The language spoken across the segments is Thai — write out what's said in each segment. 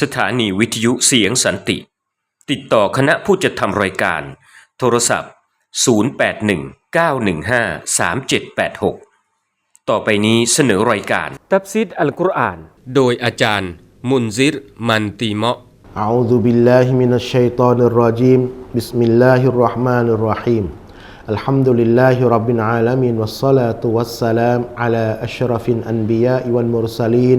สถานีวิทยุเสียงสันติ ติดต่อคณะผู้จัดทำรายการ โทรศัพท์ 0819153786 ต่อไปนี้เสนอรายการ ตับซิดอัลกุรอาน โดยอาจารย์ มุนซิร มันตีเมาะ أعوذ بالله من الشيطان الرجيم بسم الله الرحمن الرحيم الحمد لله رب العالمين والصلاة والسلام على أشرف الأنبياء والمرسلين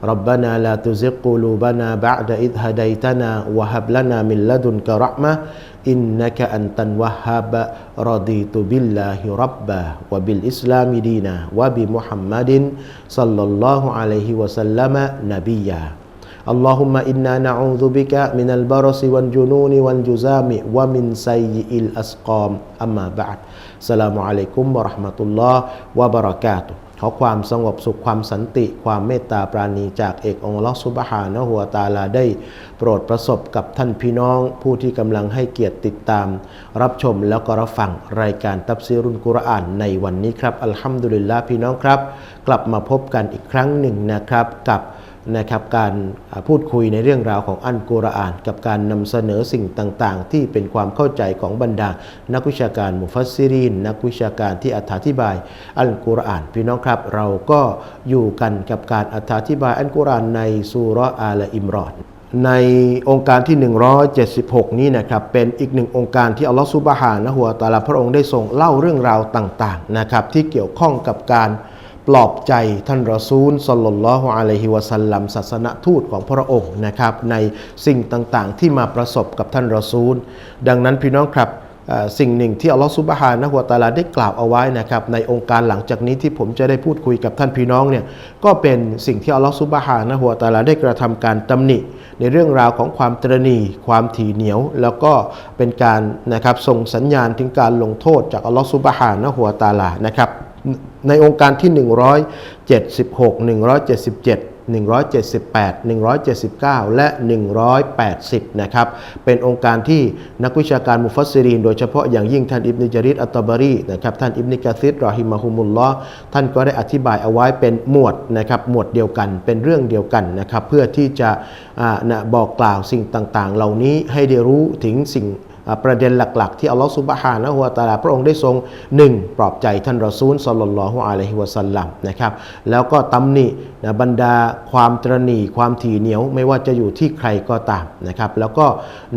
ربنا لا تزغ قلوبنا بعد إذ هديتنا وهب لنا من لدنك رحمة إنك أنت الوهاب. رضيت بالله ربا وبالإسلام دينا وبمحمد صلى الله عليه وسلم نبيا. اللهم إنا نعوذ بك من البرص والجنون والجزام ومن سيء الأسقام. أما بعد السلام عليكم ورحمة الله وبركاته. ขอความสงบสุขความสันติ ความเมตตาปราณีจากเอกองค์อัลอสุบฮานะหัวตาลาได้ โปรดประสบกับท่านพี่น้อง ผู้ที่กำลังให้เกียรติติดตาม รับชมแล้วก็รับฟังรายการตับซีรุนกุรอานในวันนี้ครับอัลฮัมดุลิลลาห์พี่น้องครับ กลับมาพบกันอีกครั้งหนึ่งนะครับกับ นะครับการพูดคุยในเรื่องราวของอันกุรอาน กับการนำเสนอสิ่งต่างๆ ที่เป็นความเข้าใจของบรรดา นักวิชาการมุฟัสซิรีนนักวิชาการที่อธิบายอัลกุรอาน พี่น้องครับ เราก็อยู่กันกับการอธิบายอัลกุรอานในซูราอาลอิมรอนในองค์การที่ 176 นี้นะครับเป็นอีกหนึ่งองค์การที่อัลลอฮฺซุบฮานะฮูวตาลาพระองค์ได้ทรงเล่าเรื่องราวต่างๆนะครับที่เกี่ยวข้องกับการ ปลอบใจท่านรอซูลสลลัลลอฮุอะลัยฮิวะสัลลัมศาสนทูตของพระองค์นะครับในสิ่งต่างๆ ที่มาประสบกับท่านรอซูล ดังนั้นพี่น้องครับสิ่งหนึ่งที่อัลลอฮฺซุบฮานะฮูวะตาลาได้กล่าวเอาไว้นะครับในองค์การหลังจากนี้ที่ผมจะได้พูดคุยกับท่านพี่น้องเนี่ยก็เป็นสิ่งที่อัลลอฮฺซุบฮานะฮูวะตาลาได้กระทำการตำหนิ ในเรื่องราวของความตรณีความถี่เหนียว แล้วก็เป็นการนะครับส่งสัญญาณถึงการลงโทษจากอัลลอฮฺซุบฮานะฮูวะตาลานะครับ ในองค์การที่ 176 177 178 179 และ 180 นะครับ เป็นองค์การที่นักวิชาการมุฟัสซิรีน โดยเฉพาะอย่างยิ่งท่านอิบนุจาริดอัตตบารีนะครับ ท่านอิบนุกะซิรรอฮิมะฮุมุลลอฮ์ท่านก็ได้อธิบายเอาไว้เป็นหมวดนะครับ หมวดเดียวกัน เป็นเรื่องเดียวกันนะครับ เพื่อที่จะอ่านะบอกกล่าวสิ่งต่างๆ เหล่านี้ให้ได้รู้ถึงสิ่ง ประเด็นหลัก ๆ ที่อัลลอฮฺสุบฮานะฮูวะตาลาพระองค์ได้ทรงหนึ่งปลอบใจท่านรอซูลสลลลอฮุอะลัยฮิวะสัลลัมนะครับแล้วก็ตำหนินะบรรดาความตรณีความถี่เหนียว ไม่ว่าจะอยู่ที่ใครก็ตามนะครับแล้วก็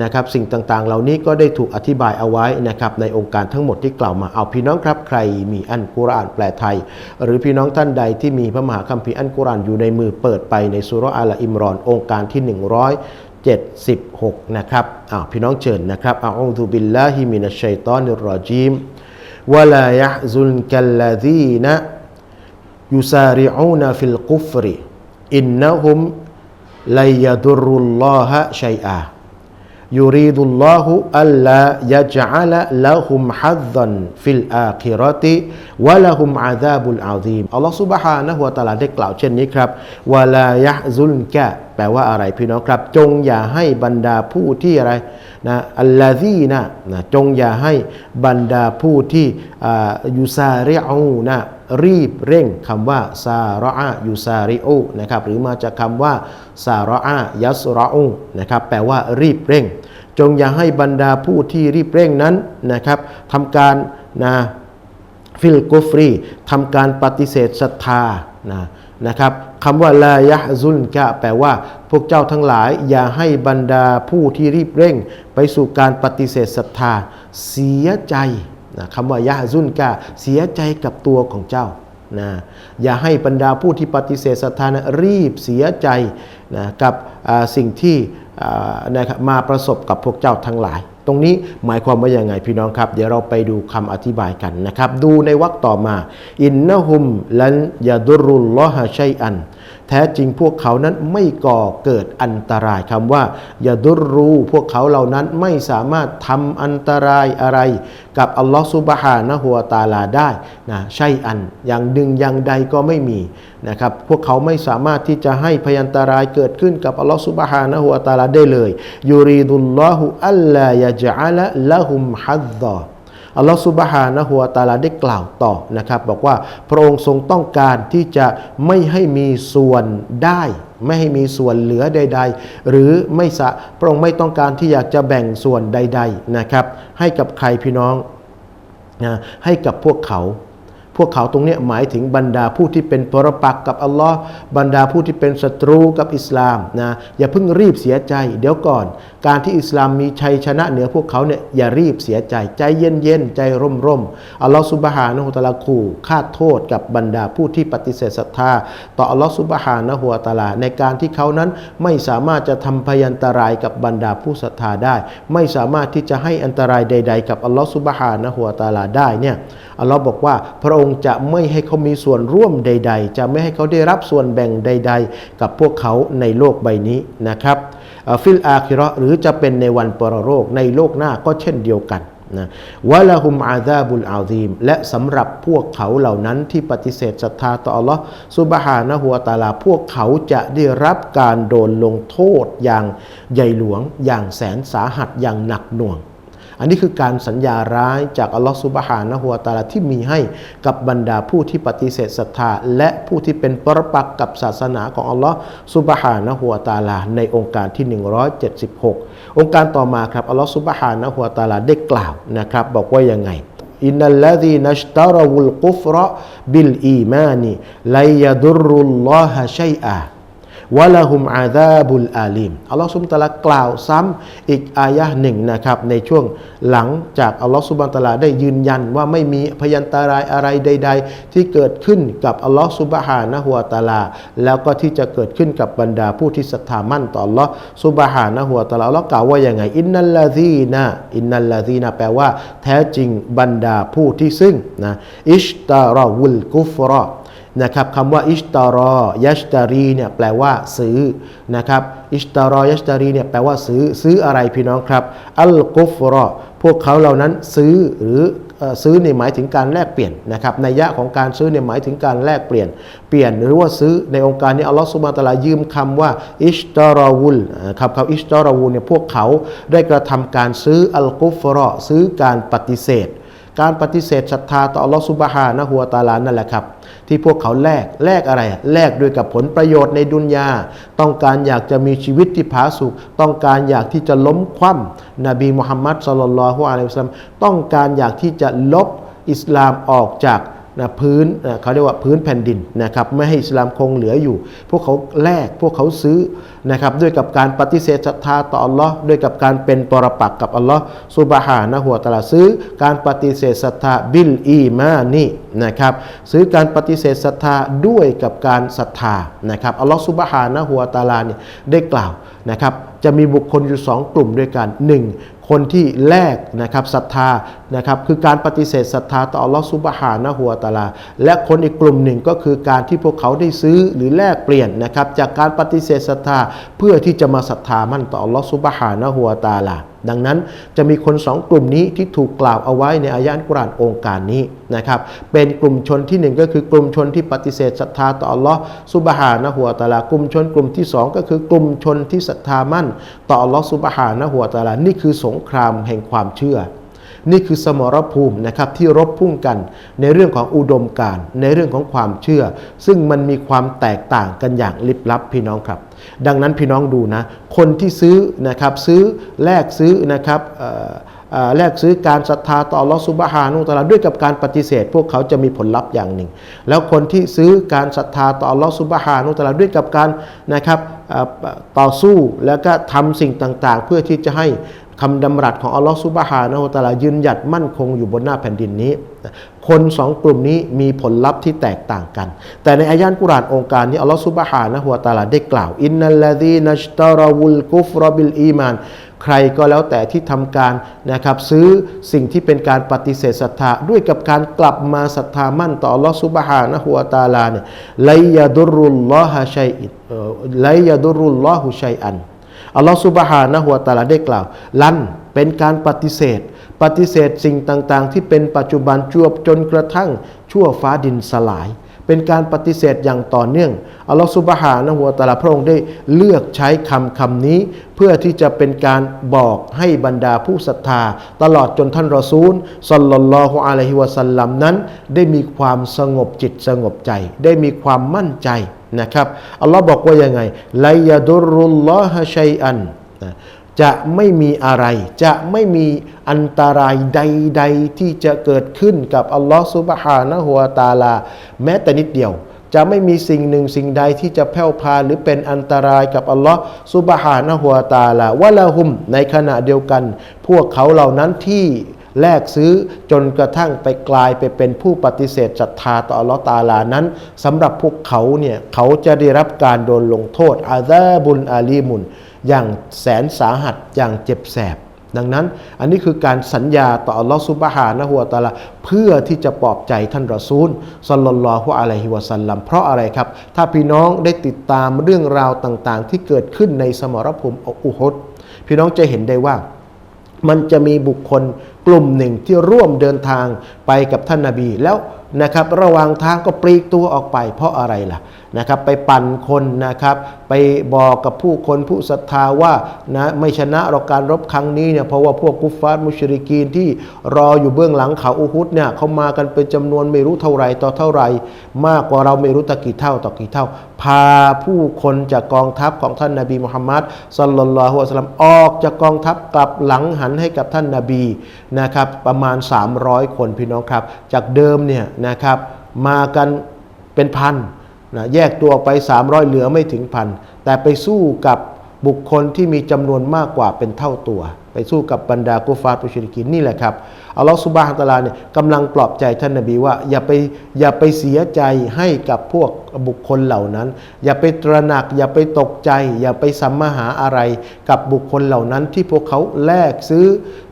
นะครับสิ่งต่างๆ เหล่านี้ก็ได้ถูกอธิบายเอาไว้นะครับในองค์การทั้งหมดที่กล่าวมาเอาพี่น้องครับ ใครมีอันกุรอานแปลไทย หรือพี่น้องท่านใดที่มีพระมหาคัมภีร์อันกุรอานอยู่ในมือเปิดไปในสุราะห์อัลอิมรอนองค์การที่ 100 76 นะครับอ้าวพี่น้องเชิญนะครับอาอูซุบิลลาฮิมินัชชัยตอนิรรอจีมวะลายะฮซุนกัลลซีนะยุซาริอูนฟิลกุฟริอินนะฮุมไลยะดุรุลลอฮะชัยอา ยูรีดุลลอฮุอัลลายะจัลละฮุมฮัดซันฟิลอาคิรติวะละฮุมอาซาบุลอาซีมอัลลอฮฺสุบฮานะฮุวาตาลาได้กล่าวเช่นนี้ครับวะลายะซุลกะแปลว่าอะไรพี่น้องครับ จงอย่าให้บรรดาผู้ที่อะไรนะอัลลาซีนะนะจงอย่าให้บรรดาผู้ที่ยูซาริอูนะรีบเร่งคำว่าซาระอายูซาริอูนะครับหรือมาจากคำว่าซาระอายัสระอูนะครับแปลว่ารีบเร่ง จงอย่าให้บรรดาผู้ที่รีบเร่งนั้นนะครับทำการนะฟิลกุฟรีทำการปฏิเสธศรัทธานะนะครับคำว่าลายะซุนกะแปลว่า พวกเจ้าทั้งหลาย อย่าให้บรรดาผู้ที่รีบเร่ง ไปสู่การปฏิเสธศรัทธา เสียใจนะคำว่ายะซุนกะเสียใจกับตัวของเจ้านะอย่าให้บรรดาผู้ที่ปฏิเสธศรัทธานะรีบเสียใจนะกับสิ่งที่ นะครับมาประสบกับพวกเจ้าทั้งหลาย ตรงนี้หมายความว่ายังไงพี่น้องครับ เดี๋ยวเราไปดูคำอธิบายกันนะครับ ดูในวรรคต่อมา อินนะฮุมลันยาดุรุลลอฮะชัยอัน แท้จริงพวกเขานั้นไม่ก่อเกิดอันตรายคำว่าอย่าดุรรูพวกเขาเหล่านั้นไม่สามารถทำอันตรายอะไร กับอัลลอฮฺซุบฮานะฮัวตะอาลาได้นะใช่อันอย่างหนึ่งอย่างใดก็ไม่มีนะครับพวกเขาไม่สามารถที่จะให้พยันตรายเกิดขึ้นกับอัลลอฮฺซุบฮานะฮัวะตะอาลาได้เลยยูรีดุลลอฮุอัลลายะจัลละหุมฮัดดอ อัลลอฮฺซุบฮานะฮัวตาลาได้กล่าวต่อนะครับ บอกว่าพระองค์ทรงต้องการที่จะไม่ให้มีส่วนได้ ไม่ให้มีส่วนเหลือใด ๆ หรือไม่สะพระองค์ไม่ต้องการที่อยากจะแบ่งส่วนใด ๆนะครับ ให้กับใครพี่น้องนะให้กับพวกเขา พวกเขาตรงนี้หมายถึงบรรดาผู้ที่เป็นปรปักกับอัลลอฮ์บรรดาผู้ที่เป็นศัตรูกับอิสลามนะอย่าเพิ่งรีบเสียใจ เดี๋ยวก่อน การที่อิสลามมีชัยชนะเหนือพวกเขาเนี่ยอย่ารีบเสียใจ ใจเย็นๆใจร่มๆอัลลอฮ์ซุบฮานะฮูวตะอาลาขู่ฆ่าโทษกับบรรดาผู้ที่ปฏิเสธศรัทธา ต่ออัลลอฮ์ซุบฮานะฮูวตะอาลา ในการที่เขานั้นไม่สามารถจะทำพยันตรายกับบรรดาผู้ศรัทธาได้ ไม่สามารถที่จะให้อันตรายใด ๆ กับอัลลอฮ์ซุบฮานะฮูวตะอาลาได้เนี่ยอัลลอฮ์บอกว่าพระองค์จะไม่ให้เขามีส่วนร่วมใด ๆ จะไม่ให้เขาได้รับส่วนแบ่งใด ๆ กับพวกเขาในโลกใบนี้นะครับฟิลอาคิระหรือจะเป็นในวันปรโลกในโลกหน้าก็เช่นเดียวกันนะวะละฮุมอาซาบุลอาซีมและสำหรับพวกเขาเหล่านั้นที่ปฏิเสธศรัทธาต่ออัลลอฮ์ซุบฮานะฮูวะตาลา พวกเขาจะได้รับการโดนลงโทษอย่างใหญ่หลวง อย่างแสนสาหัสอย่างหนักหน่วง อันนี้คือการสัญญาร้ายจากอัลลอฮฺซุบฮานะฮูวตอาลาที่มีให้กับบรรดาผู้ที่ปฏิเสธศรัทธา และผู้ที่เป็นปรปักษ์กับศาสนาของอัลลอฮฺซุบฮานะฮูวตอาลา ในองค์การที่ 176 องค์การต่อมาครับอัลลอฮฺซุบฮานะฮูวตอาลาได้กล่าวนะครับบอกว่ายังไงอินนัลลดีนัชตารวุลกุฟระบิลอีมานีไลยดุรุลลอฮะชัยอา วะละหุมอาซาบุลอาลิมอัลลอฮฺซุบฮานะตะลากล่าวซ้ำอีกอายะหนึ่งนะครับในช่วงหลังจากอัลลอฮฺซุบฮานะฮูวะตะลาได้ยืนยันว่าไม่มีพยันตรายอะไรใด ๆ ที่เกิดขึ้นกับอัลลอฮฺซุบฮานะฮูวตะอาลา แล้วก็ที่จะเกิดขึ้นกับบรรดาผู้ที่ศรัทธามั่นต่ออัลลอฮฺซุบฮานะฮูวตะอาลาอัลลอฮ์กล่าวว่ายังไงอินนัลลาซีนะอินนัลลาซีนะแปลว่า แท้จริงบรรดาผู้ที่ซึ่งนะอิชตาราวุลกุฟรอ นะครับคำว่าอิชตารอยัชตารีเนี่ยแปลว่าซื้อนะครับอิชตารอยัชตารีเนี่ยแปลว่าซื้อซื้ออะไรพี่น้องครับอัลกุฟรอพวกเขาเหล่านั้นซื้อหรือซื้อเนี่ยหมายถึงการแลกเปลี่ยนนะครับในยะของการซื้อเนี่ยหมายถึงการแลกเปลี่ยน เปลี่ยนหรือว่าซื้อในองค์การนี้อัลลอฮฺสุบานะฮูวะตะอาลายืมคำว่าอิชตาราวุลครับคำอิชตาราวุลเนี่ยพวกเขาได้กระทำการซื้ออัลกุฟรอซื้อการปฏิเสธ การปฏิเสธศรัทธาต่ออัลลอฮฺสุบฮานะฮัวตาลานั่นแหละครับ ที่พวกเขาแลกแลกอะไรแลกด้วยกับผลประโยชน์ในดุนยา ต้องการอยากจะมีชีวิตที่ผาสุกต้องการอยากที่จะล้มคว่ำนบีมุฮัมมัดสลลัลลอฮุอะลัยฮิวะซัลลัมต้องการอยากที่จะลบอิสลามออกจาก นะพื้นนะเขาเรียกว่าพื้นแผ่นดินนะครับไม่ให้อิสลามคงเหลืออยู่ พวกเขาแลกพวกเขาซื้อนะครับด้วยกับการปฏิเสธศรัทธาต่ออัลลอฮ์ด้วยกับการเป็นปรปักษ์กับอัลลอฮ์ซุบฮานะฮัวตะอาลาซื้อการปฏิเสธศรัทธาบิลอีมานี่นะครับซื้อการปฏิเสธศรัทธาด้วยกับการศรัทธานะครับอัลลอฮ์ซุบฮานะฮัวตะอาลาเนี่ยได้กล่าวนะครับ จะมีบุคคลอยู่สองกลุ่มด้วยกันหนึ่งคนที่แลกนะครับศรัทธานะครับคือการปฏิเสธศรัทธาต่ออัลลอฮฺซุบฮานะฮูวตาลา และคนอีกกลุ่มหนึ่งก็คือการที่พวกเขาได้ซื้อหรือแลกเปลี่ยนนะครับจากการปฏิเสธศรัทธาเพื่อที่จะมาศรัทธามั่นต่ออัลลอฮฺซุบฮานะฮูวตาลาดังนั้นจะมีคนสองกลุ่มนี้ที่ถูกกล่าวเอาไว้ในอายะห์อัลกุรอานองค์การนี้นะครับเป็นกลุ่มชนที่หนึ่งก็คือกลุ่มชนที่ปฏิเสธศรัทธาต่ออัลลอฮ์ซุบฮานะฮูวตาลากลุ่มชนกลุ่มที่สองก็คือกลุ่มชนที่ศรัทธามั่นต่ออัลลอสุบฮานะหัวตาลานี่คือสงครามแห่งความเชื่อ นี่คือสมรภูมินะครับที่รบพุ่งกันในเรื่องของอุดมการณ์ในเรื่องของความเชื่อ ซึ่งมันมีความแตกต่างกันอย่างลิบลับพี่น้องครับ ดังนั้นพี่น้องดูนะ คนที่ซื้อนะครับซื้อแลกซื้อนะครับ แลกซื้อการศรัทธาต่ออัลลอสุบฮานุตะอาลาด้วยกับการปฏิเสธ พวกเขาจะมีผลลัพธ์อย่างหนึ่ง แล้วคนที่ซื้อการศรัทธาต่ออัลลอสุบฮานุตะอาลาด้วยกับการนะครับต่อสู้แล้วก็ทำสิ่งต่างๆ เพื่อที่จะให้คำดำรัสของอัลลอฮฺซุบฮานะฮูตะอาลายืนหยัดมั่นคงอยู่บนหน้าแผ่นดินนี้ คนสองกลุ่มนี้มีผลลัพธ์ที่แตกต่างกัน แต่ในอายะห์กุรานองค์การนี้อัลลอฮฺซุบฮานะฮูตะอาลาได้กล่าว อินนัลลดีนัชตาราวุลกุฟรบิลอีมาน ใครก็แล้วแต่ที่ทำการนะครับซื้อสิ่งที่เป็นการปฏิเสธศรัทธาด้วยกับการกลับมาศรัทธามั่นต่อลอฮฺซุบฮานะฮูวตาลาเนี่ยไลยาดุรุลลอฮะชัยอิเอ่อไลยาดุรุลลอฮุชัยอันอัลลอฮฺซุบฮานะฮูวตาลาได้กล่าวลันเป็นการปฏิเสธ ปฏิเสธสิ่งต่างๆ ที่เป็นปัจจุบันจวบจนกระทั่งชั่วฟ้าดินสลาย เป็นการปฏิเสธอย่างต่อเนื่องอัลลอฮฺซุบฮานะฮูวตาลาพระองค์ได้เลือกใช้คำคำนี้ เพื่อที่จะเป็นการบอกให้บรรดาผู้ศรัทธา ตลอดจนท่านรอซูลสัลลัลลอฮุอะลัยฮิวะสัลลัมนั้น ได้มีความสงบจิตสงบใจ ได้มีความมั่นใจนะครับอัลลอฮ์บอกว่ายังไงไลยาดุรุลลอฮะชัยอันนะ จะไม่มีอะไร จะไม่มีอันตรายใด ๆ ที่จะเกิดขึ้นกับอัลลอฮ์ซุบฮานะฮูวตาลา แม้แต่นิดเดียว จะไม่มีสิ่งหนึ่งสิ่งใดที่จะแผ่วพาหรือเป็นอันตรายกับอัลลอฮ์ซุบฮานะฮูวตาลาวะละหุม ในขณะเดียวกัน พวกเขาเหล่านั้นที่แลกซื้อจนกระทั่งไปกลายไปเป็นผู้ปฏิเสธศรัทธาต่ออัลลอฮ์ตาลานั้นสำหรับพวกเขาเนี่ยเขาจะได้รับการโดนลงโทษอาซาบุลอาลีมุน อย่างแสนสาหัสอย่างเจ็บแสบ ดังนั้นอันนี้คือการสัญญาต่ออัลลอฮฺซุบฮานะฮูวตะอาลาเพื่อที่จะปลอบใจท่านรอซูลสัลลัลลอฮุอะลัยฮิวะสัลลัมเพราะอะไรครับ ถ้าพี่น้องได้ติดตามเรื่องราวต่างๆ ที่เกิดขึ้นในสมรภูมิอุฮดพี่น้องจะเห็นได้ว่ามันจะมีบุคคลกลุ่มหนึ่งที่ร่วมเดินทางไปกับท่านนาบีแล้วนะครับระหว่างทางก็ปลีกตัวออกไปเพราะอะไรล่ะ นะครับไปปั่นคนนะครับไปบอกกับผู้คนผู้ศรัทธาว่านะไม่ชนะเราการรบครั้งนี้เนี่ยเพราะว่าพวกกุฟฟาร์มุชริกีนที่รออยู่เบื้องหลังเขาอุฮุดเนี่ยเขามากันเป็นจำนวนไม่รู้เท่าไรต่อเท่าไร มากกว่าเราไม่รู้ตะกี่เท่าต่อกี่เท่า พาผู้คนจากกองทัพของท่านนาบีมุฮัมมัดสัลลัลลอฮุอะลัยฮิวะสัลลัมออกจากกองทัพกลับหลังหันให้กับท่านนาบีนะครับประมาณ 300 คนพี่น้องครับ จากเดิมเนี่ยนะครับมากันเป็นพัน นะแยกตัวออกไป 300 เหลือไม่ถึงพันแต่ไปสู้กับบุคคลที่มีจำนวนมากกว่าเป็นเท่าตัว ไปสู้กับบรรดากุฟาร์ตุชริกินนี่แหละครับอัลลอฮฺสุบฮานตะอาลาเนี่ยกำลังปลอบใจท่านนบีว่าอย่าไปอย่าไปเสียใจให้กับพวก บุคคลเหล่านั้น อย่าไปตระหนัก อย่าไปตกใจ อย่าไปสัมมาหาอะไร กับบุคคลเหล่านั้นที่พวกเขาแลกซื้อ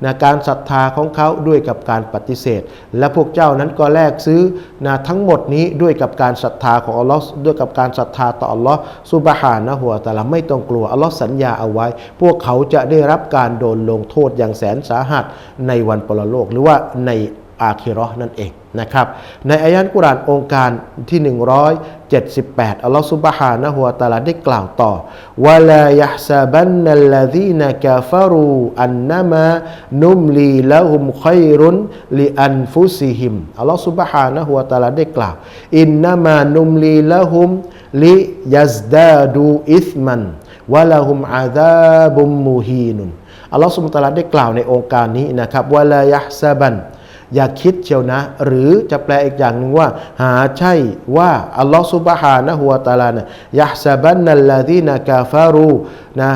นะการศรัทธาของเขาด้วยกับการปฏิเสธ และพวกเจ้านั้นก็แลกซื้อนะทั้งหมดนี้ด้วยกับการศรัทธาของอัลลอฮ์ด้วยกับการศรัทธาต่ออัลลอฮ์สุบฮานะหัวแต่ละไม่ต้องกลัวอัลลอฮ์สัญญาเอาไว้ พวกเขาจะได้รับการโดนลงโทษอย่างแสนสาหัสในวันปรโลกหรือว่าใน อาคิราะห์นั่นเองนะครับในอายันกุรานองค์การที่ 178 อัลลอฮฺซุบฮานะฮูวะตาลาได้กล่าวต่อวะลายะซาบันนัลลซีนกาฟารูอันนามะนุมลีละหุมขัยรุนลิอันฟุซิฮิมอัลลอฮฺซุบฮานะฮูวะตาลาได้กล่าว อินนามานุมลีละหุมลิยัซดาดูอิสมันวะละหุมอาซาบุมมูฮีนุนอัลลอฮฺสุบฮานะฮูวะตาลาได้กล่าวในองค์การนี้นะครับวะลายะซาบัน อย่าคิดเชียวนะ หรือจะแปลอีกอย่างหนึ่งว่า หาใช่ว่า อัลลอฮฺซุบฮานะฮูวะตาลานี่ยะซาบันนัลลาดีนะกาฟารูนะ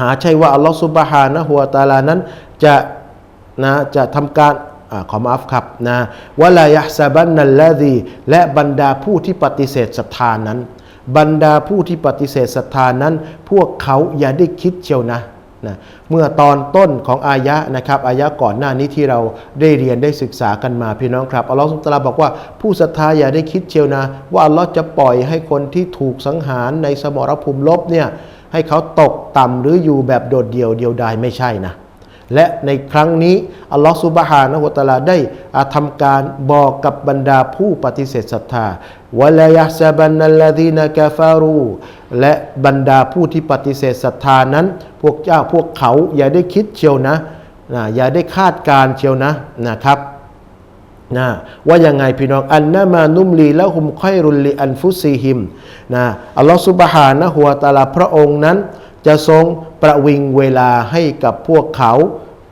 หาใช่ว่าอัลลอฮฺซุบฮานะฮูวะตาลานั้นจะนะจะทำการอขอมาอัฟครับนะวะลายะซาบันนัลลาดีและบรรดาผู้ที่ปฏิเสธศรัทธานั้น บรรดาผู้ที่ปฏิเสธศรัทธานั้น พวกเขาอย่าได้คิดเชียวนะ นะเมื่อตอนต้นของอายะนะครับอายะก่อนหน้านี้ที่เราได้เรียนได้ศึกษากันมาพี่น้องครับอัลลอฮฺสุลตาราบอกว่าผู้ศรัทธาอย่าได้คิดเชียวนะ ว่าอัลลอฮ์จะปล่อยให้คนที่ถูกสังหารในสมรภูมิลบเนี่ยให้เขาตกต่ำหรืออยู่แบบโดดเดี่ยวเดียวดายไม่ใช่นะ และในครั้งนี้อัลลอฮฺซุบฮานะฮูวะตาลาได้อาทำการบอกกับบรรดาผู้ปฏิเสธศรัทธาวะลายะซาบันนัลลดีนกาฟารูและบรรดาผู้ที่ปฏิเสธศรัทธานั้น พวกเจ้าพวกเขาอย่าได้คิดเชียวนะนะอย่าได้คาดการเชียวนะนะครับนะว่ายังไงพี่น้องอันนามานุมลีและหุมค่อยรุลลีอันฟุซีฮิมนะอัลลอฮฺสุบฮานะฮัวะตาลาพระองค์นั้น จะทรงประวิงเวลาให้กับพวกเขา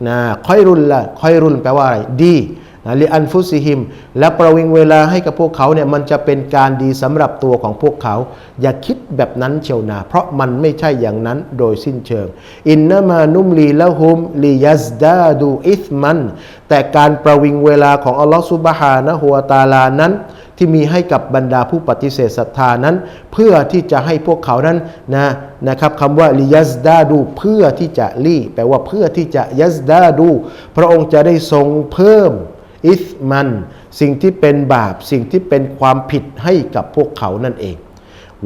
นะค่อยรุนละค่อยรุนแปลว่าอะไรดีนะลีอันฟุซิฮิม และประวิงเวลาให้กับพวกเขาเนี่ยมันจะเป็นการดีสำหรับตัวของพวกเขา อย่าคิดแบบนั้นเชียวนา เพราะมันไม่ใช่อย่างนั้นโดยสิ้นเชิง อินนามานุมลีละหุมลียัสดาดูอิสมัน แต่การประวิงเวลาของอัลลอฮฺซุบฮานะฮัวตาลานั้น ที่มีให้กับบรรดาผู้ปฏิเสธศรัทธานั้น เพื่อที่จะให้พวกเขานั้นนะนะครับคำว่าลิยัสดาดูเพื่อที่จะลี่แปลว่าเพื่อที่จะยัสดาดูพระองค์จะได้ทรงเพิ่มอิสมัน สิ่งที่เป็นบาปสิ่งที่เป็นความผิดให้กับพวกเขานั่นเอง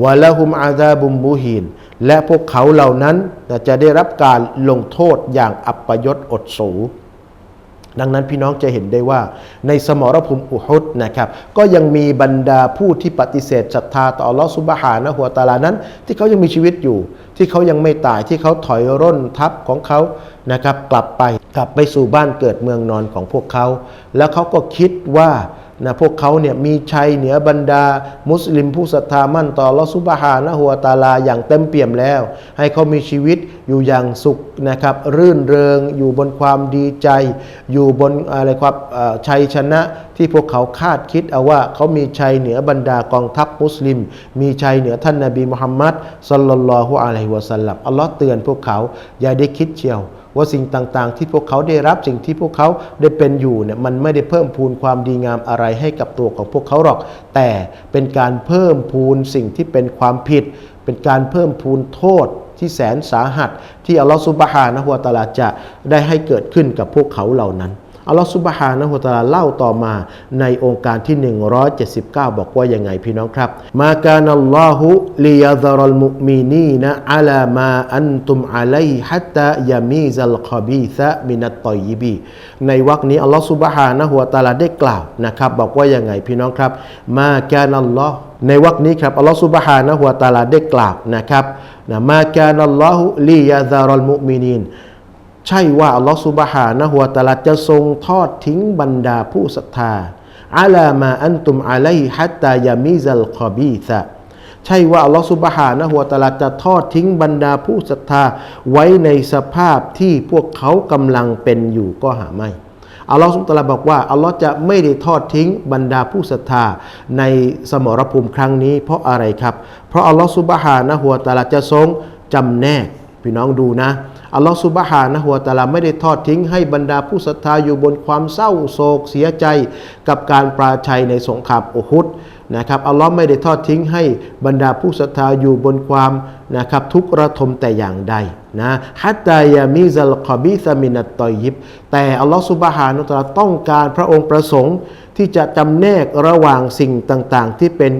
วะละฮุมอาซาบุมมูฮีนและพวกเขาเหล่านั้นจะได้รับการลงโทษอย่างอัปยศอดสู ดังนั้นพี่น้องจะเห็นได้ว่าในสมรภูมิอุฮุดนะครับก็ยังมีบรรดาผู้ที่ปฏิเสธศรัทธาต่ออัลลอฮฺสุบฮานะหัวตาลานั้น ที่เขายังมีชีวิตอยู่ ที่เขายังไม่ตายที่เขาถอยร่นทับของเขานะครับกลับไปกลับไปสู่บ้านเกิดเมืองนอนของพวกเขา แล้วเขาก็คิดว่า นะพวกเขาเนี่ยมีชัยเหนือบรรดา มุสลิมผู้ศรัทธามั่นต่อลอสุบฮานะหัวตาลาอย่างเต็มเปี่ยมแล้ว ให้เขามีชีวิตอยู่อย่างสุขนะครับ รื่นเริงอยู่บนความดีใจ อยู่บนอะไรความเอ่อชัยชนะที่พวกเขาคาดคิดเอาว่าเขามีชัยเหนือบรรดากองทัพมุสลิม มีชัยเหนือท่านนบีมุฮัมมัดสัลลัลลอฮุอะลัยฮิวะสัลลัมอัลลอฮ์เตือนพวกเขาอย่าได้คิดเชียว ว่าสิ่งต่างๆ ที่พวกเขาได้รับสิ่งที่พวกเขาได้เป็นอยู่เนี่ยมันไม่ได้เพิ่มพูนความดีงามอะไรให้กับตัวของพวกเขาหรอก แต่เป็นการเพิ่มพูนสิ่งที่เป็นความผิด เป็นการเพิ่มพูนโทษที่แสนสาหัส ที่อัลลอฮฺซุบฮานะฮุวาตาลาจะได้ให้เกิดขึ้นกับพวกเขาเหล่านั้น อัลลอฮฺซุบฮานะฮุตาลาเล่าต่อมาในองค์การที่ 179 บอกว่ายังไงพี่น้องครับ มาการัลลอฮุลิยาซารลมุมินีนะอัลามาอันตุมอะลัยฮัตตายามีซัลคอบีซะมินัตตอยิบีในวรรคนี้อัลลอฮฺซุบฮานะฮุตาลาได้กล่าวนะครับ บอกว่ายังไงพี่น้องครับ มาการัลลอฮ์ในวรรคนี้ครับอัลลอฮฺซุบฮานะฮุตาลาได้กล่าวนะครับนะมาการัลลอฮุลิยาซารลมุมินีน ใช่ว่าอัลลอฮฺสุบฮานะฮุวตะอาลาจะทรงทอดทิ้งบรรดาผู้ศรัทธาอาลามาอันตุมอะลัยฮัตตายามิซัลคอบีซะใช่ว่าอัลลอฮฺสุบฮานะฮุวตะอาลาจะทอดทิ้งบรรดาผู้ศรัทธาไว้ในสภาพที่พวกเขากำลังเป็นอยู่ก็หาไม่อัลลอฮฺสุบฮานะฮูวะตะอาลาบอกว่าอัลลอฮ์จะไม่ได้ทอดทิ้งบรรดาผู้ศรัทธาในสมรภูมิครั้งนี้ เพราะอะไรครับ เพราะอัลลอฮฺสุบฮานะฮูวตะอาลาจะทรงจำแนกพี่น้องดูนะ อัลลอฮฺสุบฮานะฮูวตาลาไม่ได้ทอดทิ้งให้บรรดาผู้ศรัทธาอยู่บนความเศร้าโศกเสียใจกับการปราชัยในสงครามอุฮุดนะครับอัลลอฮ์ไม่ได้ทอดทิ้งให้บรรดาผู้ศรัทธาอยู่บนความนะครับทุกข์ระทมแต่อย่างใดนะฮัตตายามิซัลคอบิซามินัตตอยิบ แต่อัลลอฮฺสุบฮานะฮูวตาลาต้องการพระองค์ประสงค์ที่จะจำแนกระหว่างสิ่งต่างๆ ที่เป็น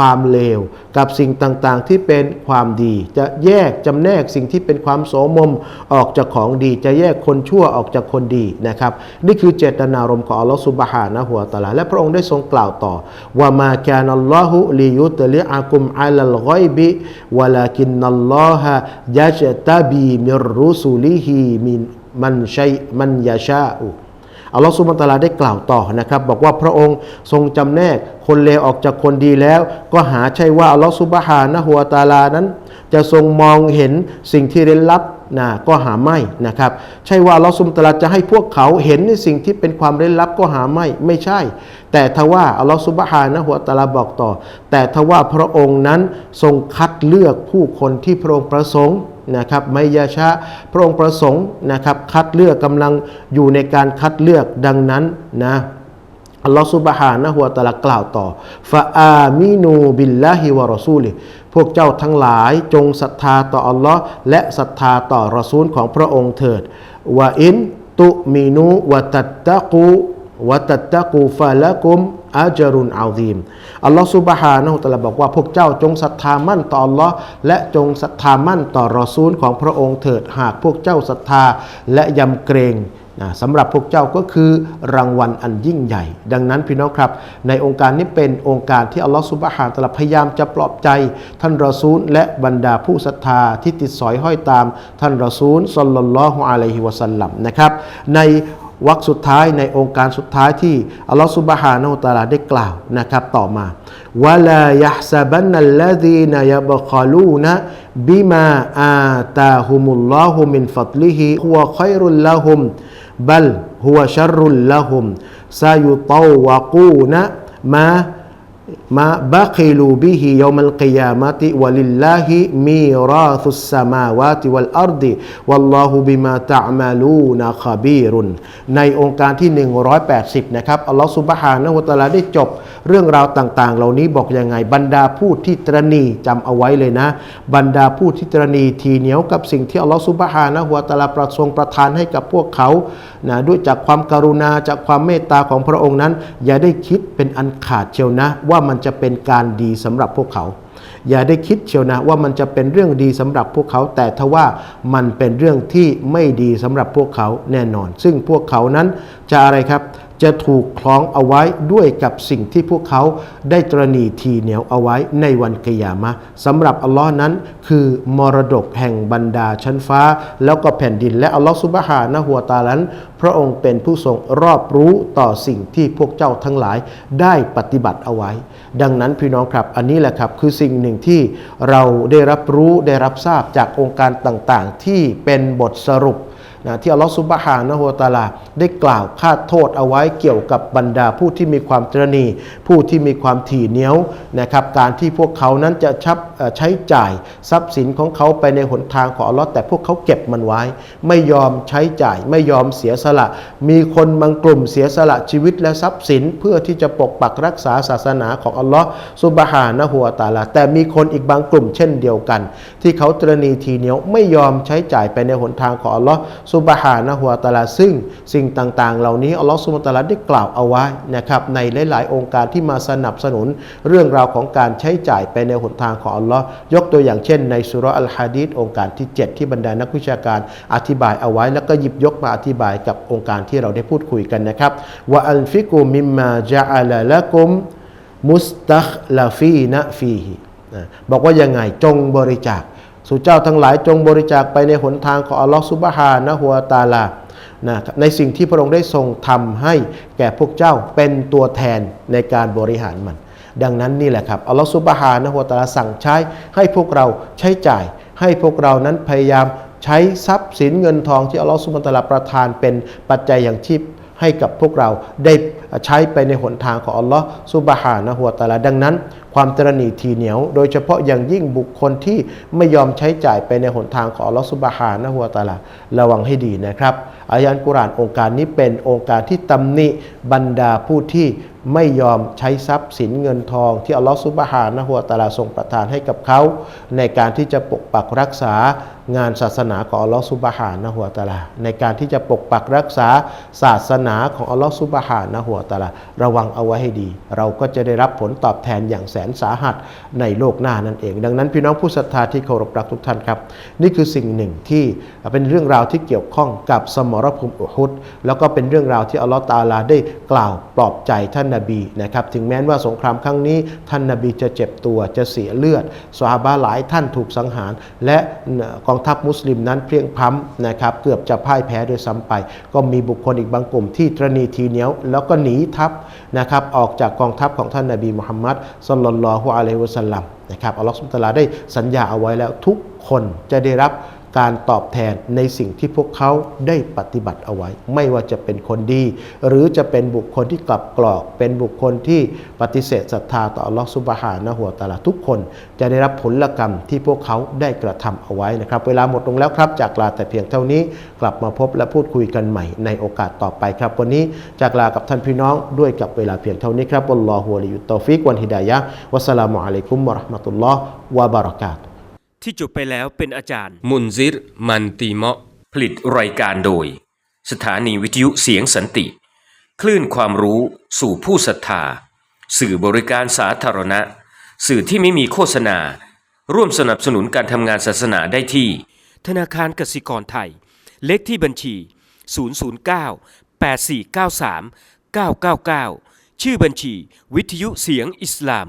ความเลว กับสิ่งต่างๆที่เป็นความดี จะแยกจำแนกสิ่งที่เป็นความโสมมออกจากของดี จะแยกคนชั่วออกจากคนดีนะครับ นี่คือเจตนารมณ์ของอัลลอฮฺสุบฮานะฮุวตะอาลาและพระองค์ได้ทรงกล่าวต่อว่ามาแกนัลลอฮุลิยุตลิอากุมอัลลกอยบิวลากินนัลลอฮะยะจตบีมิรรุสุลิฮิมินมันชัยมันยาชาอุ อัลลอฮฺสุบานตาลาได้กล่าวต่อนะครับ บอกว่าพระองค์ทรงจำแนกคนเลวออกจากคนดีแล้ว ก็หาใช่ว่าอัลลอฮฺสุบฮานะฮูวตาลานั้น จะทรงมองเห็นสิ่งที่เร้นลับนะก็หาไม่นะครับ ใช่ว่าอัลลอฮฺสุบตาลาจะให้พวกเขาเห็นในสิ่งที่เป็นความเร้นลับก็หาไม่ไม่ใช่ แต่ทว่าอัลลอฮฺสุบฮานะฮูวตาลาบอกต่อ แต่ทว่าพระองค์นั้นทรงคัดเลือกผู้คนที่พระองค์ประสงค์ นะครับไมยาชะพระองค์ประสงค์นะครับคัดเลือกกำลังอยู่ในการคัดเลือกดังนั้นนะอัลลอฮฺสุบฮานะฮุวาตะอาลากล่าวต่อฟาอามินูบิลลาฮิวะรอซูลิพวกเจ้าทั้งหลายจงศรัทธาต่ออัลลอฮ์และศรัทธาต่อรอซูลของพระองค์เถิดวะอินตุมินูวะตัตตะกูวะตัตตะกูฟะละกุม อาจารุนอาซีมอัลลอฮฺสุบฮานะฮูวะตะลาบอกว่าพวกเจ้าจงศรัทธามั่นต่ออัลลอฮ์และจงศรัทธามั่นต่อรอซูลของพระองค์เถิดหากพวกเจ้าศรัทธาและยำเกรงนะสำหรับพวกเจ้าก็คือรางวัลอันยิ่งใหญ่ ดังนั้นพี่น้องครับ ในองค์การนี้เป็นองค์การที่อัลลอฮฺสุบฮานะตะลาพยายามจะปลอบใจ ท่านรอซูล และบรรดาผู้ศรัทธาที่ติดสอยห้อยตาม ท่านรอซูลสัลลัลลอฮุอะลัยฮิวะสัลลัมนะครับใน วรรคสุดท้ายในองค์การสุดท้ายที่อัลลอฮฺสุบฮานะฮูวะตะอาลาได้กล่าวนะครับต่อมาวะลายะฮซะบันนัลลซีนยะบคอลูนะบิมาอาตาฮุมุลลอฮุมินฟัตลิฮิฮุวะค็อยรุลละฮุมบัลฮุวะชัรรุลละฮุมซายุตาวะกูนะมา มาบัคิลูบิฮิยอมัลกิยามะติวะลิลลาฮิมีราธุสสมาวาติวัลอัรดิวัลลอฮุบิมาตะมาลูนะคาบีรุนในองค์การที่ 180 นะครับ อัลลอฮฺสุบฮานะฮูวะตะลาได้จบเรื่องราวต่างๆ เหล่านี้บอกยังไง บรรดาผู้ที่ตรณีจำเอาไว้เลยนะ บรรดาผู้ที่ตรณีทีเหนียวกับสิ่งที่อัลลอฮฺสุบฮานะฮูวะตะลาประทรงประทานให้กับพวกเขานะด้วยจากความการุณาจากความเมตตาของพระองค์นั้น อย่าได้คิดเป็นอันขาดเชียวนะว่ามันจะเป็นการดีสำหรับพวกเขา อย่าได้คิดเชียวนะว่ามันจะเป็นเรื่องดีสำหรับพวกเขา แต่ทว่ามันเป็นเรื่องที่ไม่ดีสำหรับพวกเขาแน่นอน ซึ่งพวกเขานั้นจะอะไรครับจะถูกคล้องเอาไว้ด้วยกับสิ่งที่พวกเขาได้ตรณีทีเหนียวเอาไว้ในวันกิยามะสำหรับอัลลอฮ์นั้น คือมรดกแห่งบรรดาชั้นฟ้า แล้วก็แผ่นดินและอัลลอฮ์ซุบฮานะฮัวตาลนั้นพระองค์เป็นผู้ทรงรอบรู้ต่อสิ่งที่พวกเจ้าทั้งหลายได้ปฏิบัติเอาไว้ ดังนั้นพี่น้องครับอันนี้แหละครับคือสิ่งหนึ่งที่เราได้รับรู้ได้รับทราบจากองค์การต่างๆ ที่เป็นบทสรุป นะที่อัลลอฮฺซุบฮานะฮูตาลาได้กล่าวคาดโทษเอาไว้เกี่ยวกับบรรดาผู้ที่มีความตรณี ผู้ที่มีความถี่เหนียวนะครับการที่พวกเขานั้นจะชับใช้จ่ายทรัพย์สินของเขาไปในหนทางของอัลลอฮ์แต่พวกเขาเก็บมันไว้ ไม่ยอมใช้จ่าย ไม่ยอมเสียสละ มีคนบางกลุ่มเสียสละชีวิตและทรัพย์สิน เพื่อที่จะปกปักรักษาศาสนาของอัลลอฮ์ซุบฮานะฮูตาลาแต่มีคนอีกบางกลุ่มเช่นเดียวกัน ที่เขาตรณีทีเหนียวไม่ยอมใช้จ่ายไปในหนทางของอัลลอฮ์ซุบฮานะฮูวตะอาลาซึ่งสิ่งต่างๆ เหล่านี้อัลลอฮ์ซุบฮานตะอาลาได้กล่าวเอาไว้นะครับในหลายๆ องค์การที่มาสนับสนุนเรื่องราวของการใช้จ่ายไปในหนทางของอัลลอฮ์ยกตัวอย่างเช่น ในสุราะห์อัลฮะดีษองค์การที่ 7 ที่บรรดานักวิชาการอธิบายเอาไว้ แล้วก็หยิบยกมาอธิบายกับองค์การที่เราได้พูดคุยกันนะครับว่าอัลฟิกุมิมมาจาอัลละกุมมุสตัคลาฟีนะฟีฮินะบอกว่ายังไงจงบริจาค สู่เจ้าทั้งหลายจงบริจาคไปในหนทางของอัลลอฮฺซุบฮานะฮัวตาลานะในสิ่งที่พระองค์ได้ทรงทำให้แก่พวกเจ้าเป็นตัวแทนในการบริหารมัน ดังนั้นนี่แหละครับอัลลอฮฺซุบฮานะฮัวตาลาสั่งใช้ให้พวกเราใช้จ่าย ให้พวกเรานั้นพยายามใช้ทรัพย์สินเงินทองที่อัลลอฮฺซุบฮานะฮูวตาลาประทานเป็นปัจจัยอย่างชีพให้กับพวกเราได้ ใช้ไปในหนทางของอัลลอฮ์ซุบฮานะฮัวะตาลาดังนั้น ความตรณีทีเหนียว โดยเฉพาะอย่างยิ่งบุคคลที่ไม่ยอมใช้จ่ายไปในหนทางของอัลลอฮ์ซุบฮานะฮัวะตาลาระวังให้ดีนะครับอายะห์กุรานองค์การนี้เป็นองค์การที่ตำหนิบรรดาผู้ที่ไม่ยอมใช้ทรัพย์สินเงินทองที่อัลลอฮ์ซุบฮานะฮัวะตาลาทรงประทานให้กับเขา ในการที่จะปกปักรักษางานศาสนาของอัลลอฮ์ซุบฮานะฮัวะตาลาในการที่จะปกปักรักษาศาสนาของอัลลอฮ์ซุบฮานะฮัวะตะอาลาระวังเอาไว้ให้ดี เราก็จะได้รับผลตอบแทนอย่างแสนสาหัสในโลกหน้านั่นเอง ดังนั้นพี่น้องผู้ศรัทธาที่เคารพรักทุกท่านครับ นี่คือสิ่งหนึ่งที่เป็นเรื่องราวที่เกี่ยวข้องกับสมรภูมิอุฮุดแล้วก็เป็นเรื่องราวที่อัลลอฮ์ตะอาลาได้กล่าวปลอบใจท่านนบีนะครับถึงแม้ว่าสงครามครั้งนี้ ท่านนบีจะเจ็บตัวจะเสียเลือดสหาบะหลายท่านถูกสังหาร และกองทัพมุสลิมนั้นเพลียงพ้ำนะครับเกือบจะพ่ายแพ้โดยซ้ำไป ก็มีบุคคลอีกบางกลุ่มที่ตรณีทีเหนียวแล้วก็หนีีทัพนะครับออกจากกองทัพของท่านนบีมุฮัมมัดสุลลัลลอฮุอะลัยฮิวะสัลลัมนะครับอัลลอฮฺสุบตาลาได้สัญญาเอาไว้แล้วทุกคนจะได้รับ การตอบแทนในสิ่งที่พวกเขาได้ปฏิบัติเอาไว้ ไม่ว่าจะเป็นคนดี หรือจะเป็นบุคคลที่กลับกรอก เป็นบุคคลที่ปฏิเสธศรัทธาต่ออัลลอฮฺซุบฮานะฮูวะตาลาทุกคน จะได้รับผลกรรมที่พวกเขาได้กระทำเอาไว้นะครับ เวลาหมดลงแล้วครับ จากลาแต่เพียงเท่านี้กลับมาพบและพูดคุยกันใหม่ในโอกาสต่อไปครับ วันนี้จากลากับท่านพี่น้องด้วยกับเวลาเพียงเท่านี้ครับอัลลอฮฺวะลิยุตตอฟิกวันฮิดายะวัสสลามุอะลัยกุมวะราะห์มะตุลลอฮ์วะบะเราะกาตุ ที่จบไปแล้วเป็นอาจารย์ มุนซิรมันตีเมาะ ผลิตรายการโดย สถานีวิทยุเสียงสันติ คลื่นความรู้สู่ผู้ศรัทธา สื่อบริการสาธารณะ สื่อที่ไม่มีโฆษณา ร่วมสนับสนุนการทำงานศาสนาได้ที่ ธนาคารกสิกรไทย เลขที่บัญชี 009 8493 999 ชื่อบัญชี วิทยุเสียงอิสลาม